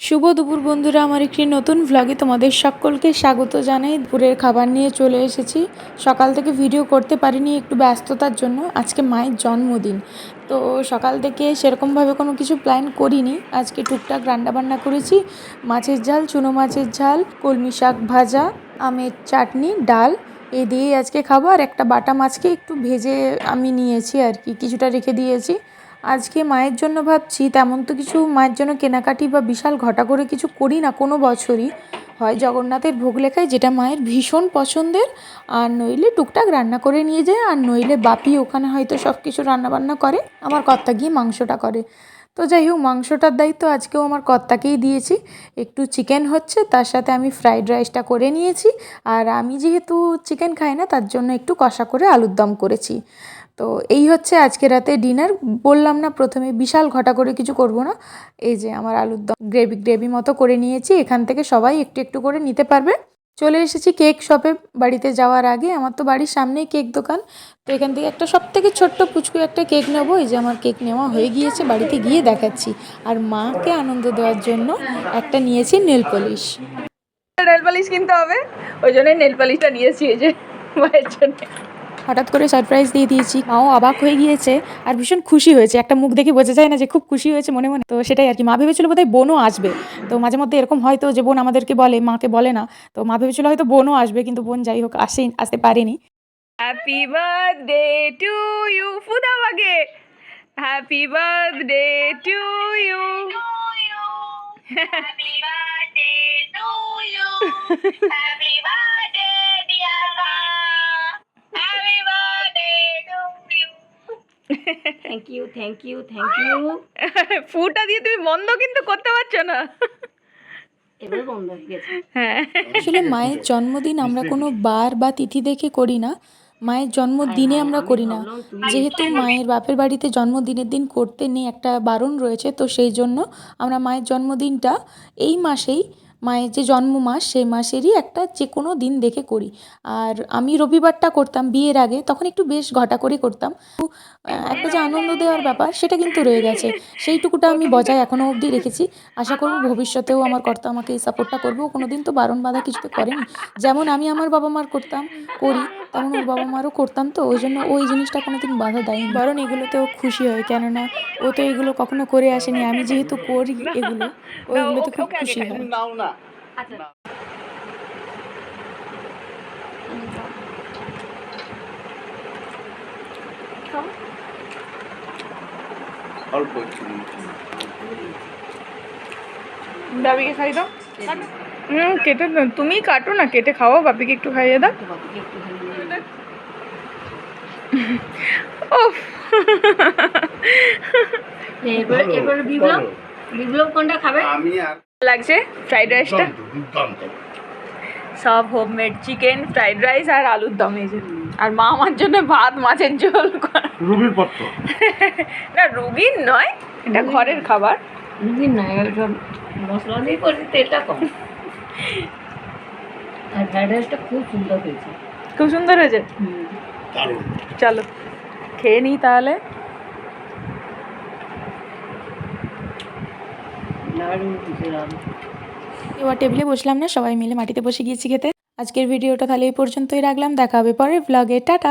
শুভ দুপুর বন্ধুরা, আমার একটি নতুন ভ্লগে তোমাদের সকলকে স্বাগত জানাই। দুপুরের খাবার নিয়ে চলে এসেছি। সকাল থেকে ভিডিও করতে পারিনি একটু ব্যস্ততার জন্য। আজকে মায়ের জন্মদিন। তো সকাল থেকে সেরকমভাবে কোনো কিছু প্ল্যান করিনি। আজকে টুকটাক রান্নাবান্না করেছি। মাছের ঝাল, চুনো মাছের ঝাল, কলমি শাক ভাজা, আমের চাটনি, ডাল। এ দিয়েই আজকে খাব। আর একটা বাটা মাছকে একটু ভেজে আমি নিয়েছি আর কি। কিছুটা রেখে দিয়েছি। আজকে মায়ের জন্য ভাবছি তেমন তো কিছু মায়ের জন্য কেনাকাটি বা বিশাল ঘটা করে কিছু করি না, কোনো বছরই। হয় জগন্নাথের ভোগ লেখায় যেটা মায়ের ভীষণ পছন্দের, আর নইলে টুকটাক রান্না করে নিয়ে যায়, আর নইলে বাপি ওখানে হয়তো সব কিছু রান্নাবান্না করে, আমার কর্তা গিয়ে মাংসটা করে। তো যাই হোক, মাংসটার দায়িত্ব আজকেও আমার কর্তাকেই দিয়েছি। একটু চিকেন হচ্ছে, তার সাথে আমি ফ্রাইড রাইসটা করে নিয়েছি, আর আমি যেহেতু চিকেন খাই না, তার জন্য একটু কষা করে আলুর দম করেছি। তো এই হচ্ছে আজকে রাতে ডিনার। বললাম না প্রথমে বিশাল ঘটা করে কিছু করব না। এই যে আমার আলুর দম গ্রেভি গ্রেভি মতো করে নিয়েছি। এখান থেকে সবাই একটু একটু করে নিতে পারবে। চলে এসেছি কেক শপে। বাড়িতে যাওয়ার আগে আমার তো বাড়ির সামনেই কেক দোকান। তো এখান থেকে একটা সব থেকে ছোট্ট পুচকু একটা কেক নেব। এই যে আমার কেক নেওয়া হয়ে গিয়েছে, বাড়িতে গিয়ে দেখাচ্ছি। আর মাকে আনন্দ দেওয়ার জন্য একটা নিয়েছি নেল পলিশ। নেল পলিশ কিনতে হবে। ওই জন্যই নেল পলিশটা নিয়েছি এই যে মায়ের জন্য। হঠাৎ করে সারপ্রাইজ দিয়ে দিয়েছি। মাও অবাক হয়ে গিয়েছে আর ভীষণ খুশি হয়েছে। একটা মুখ দেখে বোঝা যায় না যে খুব খুশি হয়েছে মনে মনে। তো সেটাই আর কি। মা ভেবেছিল বোধহয় বোনও আসবে। তো মাঝে মধ্যে এরকম হয়তো যে বোন আমাদেরকে বলে মাকে বলে না। তো মা ভেবেছিল হয়তো বোনও আসবে কিন্তু বোন যাই হোক আসে আসতে পারেনি। হ্যাপি বার্থডে টু ইউ ফুদাও আগে। Happy birthday to you Happy birthday to you. Happy birthday, thank you thank you thank you ফুটা দিয়ে তুমি বন্ধ কিন্তু করতে পারছ না। এবার বন্ধ হয়ে গেছে। হ্যাঁ। আসলে মায়ের জন্মদিন আমরা কোনো বার বা তিথি দেখে করি না। মায়ের জন্মদিনে আমরা করি না। যেহেতু মায়ের বাপের বাড়িতে জন্মদিনের দিন করতে নেই একটা বারণ রয়েছে তো সেই জন্য আমরা মায়ের জন্মদিনটা এই মাসেই মায়ের যে জন্ম মাস, সেই মাসেরই একটা যে কোনো দিন দেখে করি। আর আমি রবিবারটা করতাম বিয়ের আগে, তখন একটু বেশ ঘটা করে করতাম একটা যে আনন্দ দেওয়ার ব্যাপার, সেটা কিন্তু রয়ে গেছে। সেইটুকুটা আমি বজায় এখনও অবধি রেখেছি। আশা করব ভবিষ্যতেও আমার কর্তা আমাকে এই সাপোর্টটা করব কোনো দিন তো বারণ বাধা কিছুতে করেনি। যেমন আমি আমার বাবা মার করতাম, করি। তেমন ওর বাবা মারও করতাম তো ওই জন্য ওই জিনিসটা কোনো দিন বাধা দেয়নি। বরং এগুলোতেও খুশি হয় কেননা ও তো এগুলো কখনো করে আসেনি। আমি যেহেতু করি এগুলো ও এগুলোতে খুব খুশি হয়। আচ্ছা। অল্প বাবিকে খাই দাও। হুম কেটে দাও। তুমি কাটো না কেটে খাও বাপিকে একটু খাইয়ে দাও। বাবাকে একটু ভালো লাগে। ও এবার এবার বিপ্লব? বিপ্লব কোনটা খাবে? আমি আর লাগছে? ফ্রাইড রাইসটা? সব হোমমেড চিকেন ফ্রাইড রাইস আর আলুর দম এই আর মা আমার জন্য ভাত মাছের ঝোল করা। রুবির পত্র। না রুগীর নয় এটা ঘরের খাবার। রুগীর নয় সব মশলা দিয়ে করছি তেলটা কম। আর ফ্রাইড রাইসটা খুব সুন্দর হয়েছে। খুব সুন্দর হয়েছে? হুম। দারুণ। চলো খেয়ে নিই তাহলে। এবার টেবিলে বসলাম না সবাই মিলে মাটিতে বসে গিয়েছি খেতে। আজকের ভিডিওটা তাহলে এই পর্যন্তই রাখলাম দেখা হবে পরের ব্লগে টাটা!